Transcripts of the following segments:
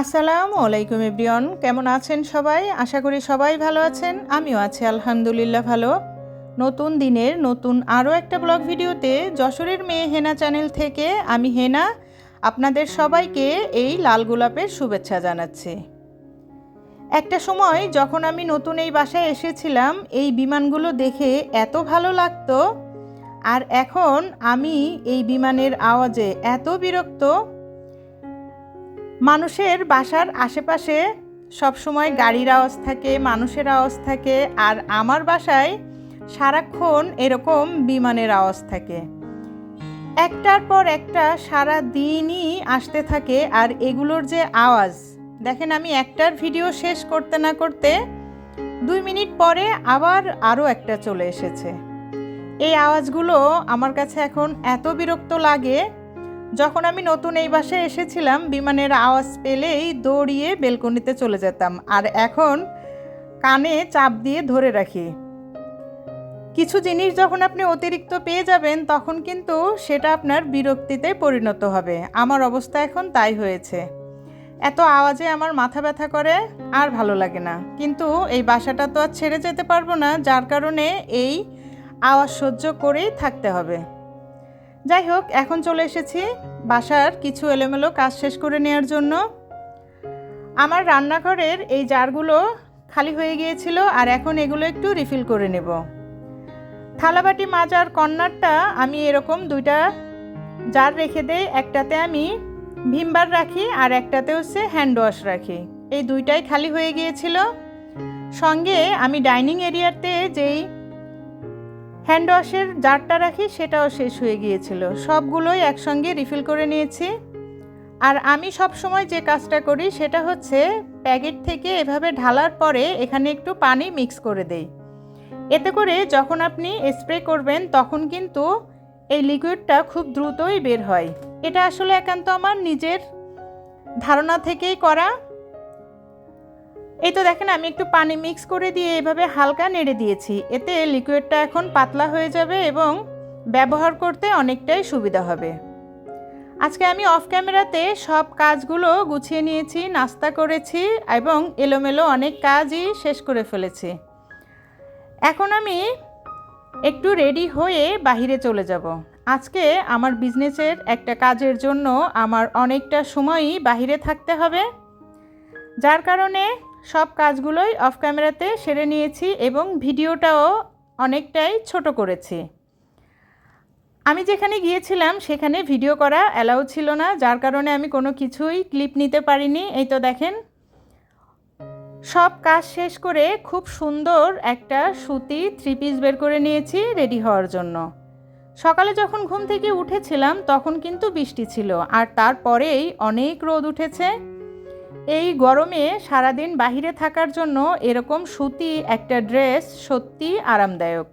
আসসালামু আলাইকুম এভরিওয়ান, কেমন আছেন সবাই? আশা করি সবাই ভালো আছেন। আমিও আছি, আলহামদুলিল্লাহ ভালো। নতুন দিনের নতুন আরও একটা ব্লগ ভিডিওতে যশোরের মেয়ে হেনা চ্যানেল থেকে আমি হেনা, আপনাদের সবাইকে এই লাল গোলাপের শুভেচ্ছা জানাচ্ছি। একটা সময় যখন আমি নতুন এই বাসায় এসেছিলাম, এই বিমানগুলো দেখে এত ভালো লাগতো, আর এখন আমি এই বিমানের আওয়াজে এত বিরক্ত মানুষের বাসার আশেপাশে সবসময় গাড়ির আওয়াজ থাকে, মানুষের আওয়াজ থাকে, আর আমার বাসায় সারাক্ষণ এরকম বিমানের আওয়াজ থাকে। একটার পর একটা সারা দিনই আসতে থাকে, আর এগুলোর যে আওয়াজ, দেখেন আমি একটার ভিডিও শেষ করতে না করতে দুই মিনিট পরে আবার আরও একটা চলে এসেছে। এই আওয়াজগুলো আমার কাছে এখন এত বিরক্ত লাগে যখন আমি নতুন এই বাসায় এসেছিলাম, বিমানের আওয়াজ পেলেই দৌড়িয়ে বেলকনিতে চলে যেতাম। আর এখন কানে চাপ দিয়ে ধরে রাখি। কিছু জিনিস যখন আপনি অতিরিক্ত পেয়ে যাবেন, তখন কিন্তু সেটা আপনার বিরক্তিতে পরিণত হবে। আমার অবস্থা এখন তাই হয়েছে। এত আওয়াজে আমার মাথা ব্যথা করে, আর ভালো লাগে না। কিন্তু এই বাসাটা তো আর ছেড়ে যেতে পারব না, যার কারণে এই আওয়াজ সহ্য করেই থাকতে হবে। যাই হোক, এখন চলে এসেছি বাসার কিছু এলোমেলো কাজ শেষ করে নেওয়ার জন্য। আমার রান্নাঘরের এই জারগুলো খালি হয়ে গিয়েছিল আর এখন এগুলো একটু রিফিল করে নেব। থালাবাটি মাজার কর্নারটা আমি এরকম দুইটা জার রেখে দেই, একটাতে আমি ভিমবার রাখি আর একটাতে হচ্ছে হ্যান্ড ওয়াশ রাখি। এই দুইটাই খালি হয়ে গিয়েছিল। সঙ্গে আমি ডাইনিং এরিয়াতে যেই হ্যান্ড ওয়াশের জারটা রাখি, সেটাও শেষ হয়ে গিয়েছিল। সবগুলোই একসঙ্গে রিফিল করে নিয়েছি। আর আমি সব সময় যে কাজটা করি, সেটা হচ্ছে প্যাকেট থেকে এভাবে ঢালার পরে এখানে একটু পানি মিক্স করে দেই। এতে করে যখন আপনি স্প্রে করবেন, তখন কিন্তু এই লিকুইডটা খুব দ্রুতই বের হয়। এটা আসলে একান্ত আমার নিজের ধারণা থেকেই করা। এই তো দেখেন, আমি একটু পানি মিক্স করে দিয়ে এভাবে হালকা নেড়ে দিয়েছি। এতে লিকুইডটা এখন পাতলা হয়ে যাবে এবং ব্যবহার করতে অনেকটাই সুবিধা হবে। আজকে আমি অফ ক্যামেরাতে সব কাজগুলো গুছিয়ে নিয়েছি, নাস্তা করেছি এবং এলোমেলো অনেক কাজই শেষ করে ফেলেছি। এখন আমি একটু রেডি হয়ে বাহিরে চলে যাব। আজকে আমার বিজনেসের একটা কাজের জন্য আমার অনেকটা সময়ই বাহিরে থাকতে হবে। যার কারণে সব কাজগুলোই অফ ক্যামেরাতে সেরে নিয়েছি এবং ভিডিওটাও অনেকটাই ছোট করেছি। আমি যেখানে গিয়েছিলাম সেখানে ভিডিও করা অ্যালাউ ছিল না, যার কারণে আমি কোনো কিছুই ক্লিপ নিতে পারিনি। এই তো দেখেন, সব কাজ শেষ করে খুব সুন্দর একটা সুতি থ্রি পিস বের করে নিয়েছি রেডি হওয়ার জন্য। সকালে যখন ঘুম থেকে উঠেছিলাম তখন কিন্তু বৃষ্টি ছিল, আর তারপরেই অনেক রোদ উঠেছে। এই গরমে সারাদিন বাহিরে থাকার জন্য এরকম সুতি একটা ড্রেস সত্যি আরামদায়ক।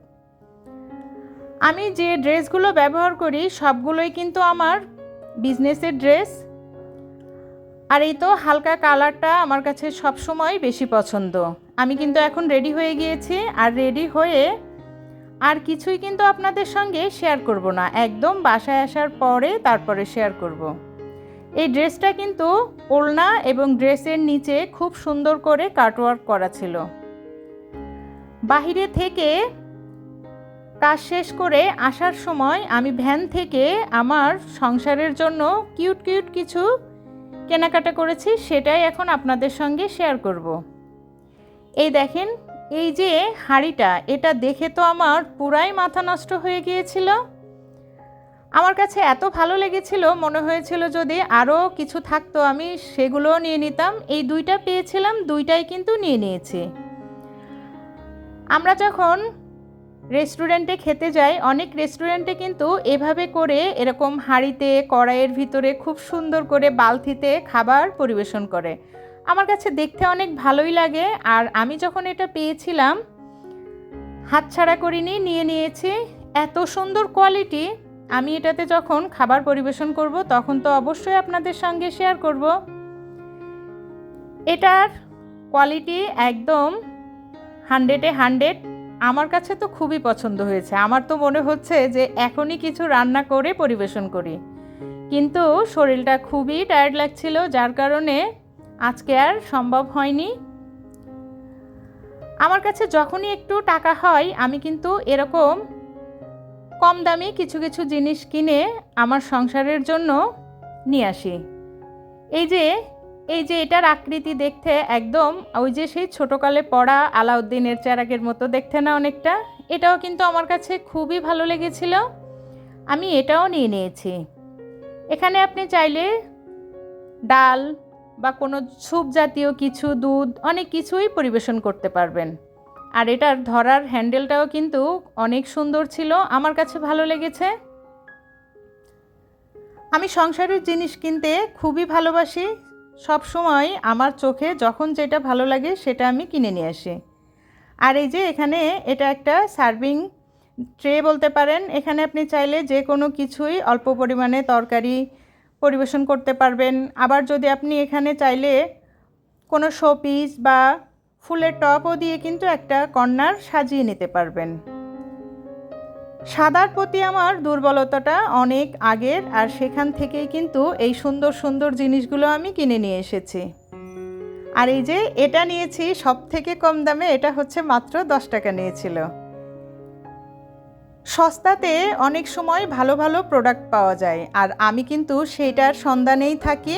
আমি যে ড্রেসগুলো ব্যবহার করি, সবগুলোই কিন্তু আমার বিজনেসের ড্রেস। আর এই তো হালকা কালারটা আমার কাছে সবসময় বেশি পছন্দ। আমি কিন্তু এখন রেডি হয়ে গিয়েছি আর রেডি হয়ে আর কিছুই কিন্তু আপনাদের সঙ্গে শেয়ার করব না। একদম বাসায় আসার পরে তারপরে শেয়ার করব। এই ড্রেসটা কিন্তু ওলনা এবং ড্রেসের নিচে খুব সুন্দর করে কাটওয়ার্ক করা ছিল। বাহিরে থেকে কাজ শেষ করে আসার সময় আমি ভ্যান থেকে আমার সংসারের জন্য কিউট কিউট কিছু কেনাকাটা করেছি, সেটাই এখন আপনাদের সঙ্গে শেয়ার করব। এই দেখেন, এই যে হাঁড়িটা, এটা দেখে তো আমার পুরাই মাথা নষ্ট হয়ে গিয়েছিল। আমার কাছে এত ভালো লেগেছিল, মনে হয়েছিল যদি আরও কিছু থাকতো, আমি সেগুলোও নিয়ে নিতাম। এই দুইটা পেয়েছিলাম, দুইটাই কিন্তু নিয়ে নিয়েছি। আমরা যখন রেস্টুরেন্টে খেতে যাই, অনেক রেস্টুরেন্টে কিন্তু এভাবে করে এরকম হাঁড়িতে, কড়াইয়ের ভিতরে খুব সুন্দর করে বালতিতে খাবার পরিবেশন করে। আমার কাছে দেখতে অনেক ভালোই লাগে, আর আমি যখন এটা পেয়েছিলাম, হাতছাড়া করিনি, নিয়ে নিয়েছি। এত সুন্দর কোয়ালিটি আমি এটাতে যখন খাবার পরিবেশন করব, তখন তো অবশ্যই আপনাদের সঙ্গে শেয়ার করব। এটার কোয়ালিটি একদম হান্ড্রেডে হান্ড্রেড আমার কাছে তো খুবই পছন্দ হয়েছে। আমার তো মনে হচ্ছে যে এখনই কিছু রান্না করে পরিবেশন করি। কিন্তু শরীরটা খুবই টায়ার্ড লাগছিল, যার কারণে আজকে আর সম্ভব হয়নি। আমার কাছে যখনই একটু টাকা হয়, আমি কিন্তু এরকম কম দামি কিছু কিছু জিনিস কিনে আমার সংসারের জন্য নিয়ে আসি। এই যে এই যে এটার আকৃতি দেখতে একদম, ওই যে সেই ছোটোকালে পড়া আলাউদ্দিনের চেরাগের মতো দেখতে না অনেকটা? এটাও কিন্তু আমার কাছে খুবই ভালো লেগেছিল। আমি এটাও নিয়ে নিয়েছি। এখানে আপনি চাইলে ডাল বা কোনো স্যুপ জাতীয় কিছু, দুধ, অনেক কিছুই পরিবেশন করতে পারবেন। আর এটার ধরার হ্যান্ডেলটাও কিন্তু অনেক সুন্দর ছিল। আমার কাছে ভালো লেগেছে। আমি সংসারের জিনিস কিনতে খুবই ভালোবাসি। সব সময় আমার চোখে যখন যেটা ভালো লাগে সেটা আমি কিনে নিয়ে আসি। আর এই যে এখানে এটা একটা সার্ভিং ট্রে বলতে পারেন। এখানে আপনি চাইলে যে কোনো কিছুই অল্প পরিমাণে তরকারি পরিবেশন করতে পারবেন। আবার যদি আপনি এখানে চাইলে কোনো শোপিস বা ফুলের টপও দিয়ে কিন্তু একটা কর্নার সাজিয়ে নিতে পারবেন। সাদার প্রতি আমার দুর্বলতাটা অনেক আগের, আর সেখান থেকেই কিন্তু এই সুন্দর সুন্দর জিনিসগুলো আমি কিনে নিয়ে এসেছি। আর এই যে এটা নিয়েছি সব থেকে কম দামে এটা হচ্ছে মাত্র দশ টাকা নিয়েছিল। সস্তাতে অনেক সময় ভালো ভালো প্রোডাক্ট পাওয়া যায়, আর আমি কিন্তু সেইটার সন্ধানেই থাকি।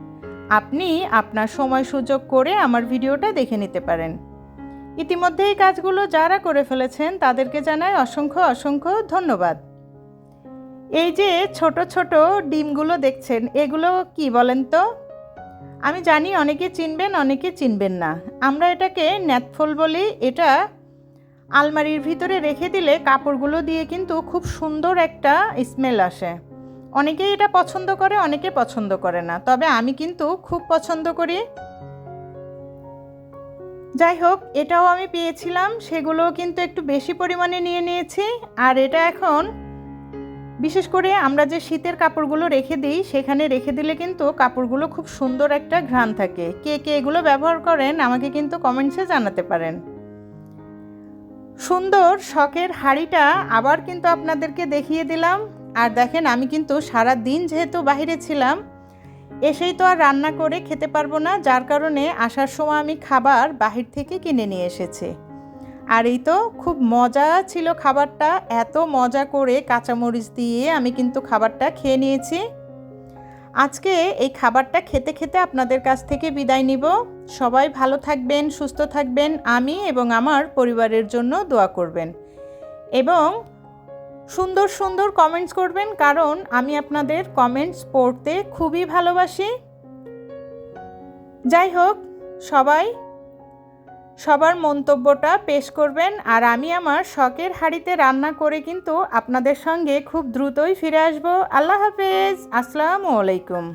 আপনি আপনার সময় সুযোগ করে আমার ভিডিওটা দেখে নিতে পারেন। ইতিমধ্যে এই কাজগুলো যারা করে ফেলেছেন, তাদেরকে জানাই অসংখ্য অসংখ্য ধন্যবাদ। এই যে ছোট ছোট ডিমগুলো দেখছেন, এগুলো কি বলেন তো? আমি জানি অনেকে চিনবেন অনেকে চিনবেন না। আমরা এটাকে ন্যাথফল বলি। এটা আলমারির ভিতরে রেখে দিলে কাপড়গুলো দিয়ে কিন্তু খুব সুন্দর একটা স্মেল আসে। অনেকেই এটা পছন্দ করে, অনেকে পছন্দ করে না। তবে আমি কিন্তু খুব পছন্দ করি। যাই হোক, এটাও আমি পেয়েছিলাম সেগুলো কিন্তু একটু বেশি পরিমাণে নিয়ে নিয়েছি। আর এটা এখন, বিশেষ করে আমরা যে শীতের কাপড়গুলো রেখে দিই, সেখানে রেখে দিলে কিন্তু কাপড়গুলো খুব সুন্দর একটা ঘ্রাণ থাকে। কে কে এগুলো ব্যবহার করেন, আমাকে কিন্তু কমেন্টসে জানাতে পারেন। সুন্দর, শখের হাড়িটা আবার কিন্তু আপনাদেরকে দেখিয়ে দিলাম। আর দেখেন, আমি কিন্তু সারা দিন যেহেতু বাহিরে ছিলাম, এসেই তো আর রান্না করে খেতে পারব না, যার কারণে আসার সময় আমি খাবার বাহির থেকে কিনে নিয়ে এসেছি। আর এই তো খুব মজা ছিল খাবারটা, এত মজা করে কাঁচামরিচ দিয়ে আমি কিন্তু খাবারটা খেয়ে নিয়েছি। আজকে এই খাবারটা খেতে খেতে আপনাদের কাছ থেকে বিদায় নিব। সবাই ভালো থাকবেন, সুস্থ থাকবেন, আমি এবং আমার পরিবারের জন্য দোয়া করবেন। এবং সুন্দর সুন্দর কমেন্টস করবেন, কারণ আমি আপনাদের কমেন্টস পড়তে খুবই ভালোবাসি। যাই হোক, সবাই সবার মন্তব্যটা পেশ করবেন, আর আমি আমার শখের হাড়িতে রান্না করে কিন্তু আপনাদের সঙ্গে খুব দ্রুতই ফিরে আসব। আল্লাহ হাফেজ, আসসালামু আলাইকুম।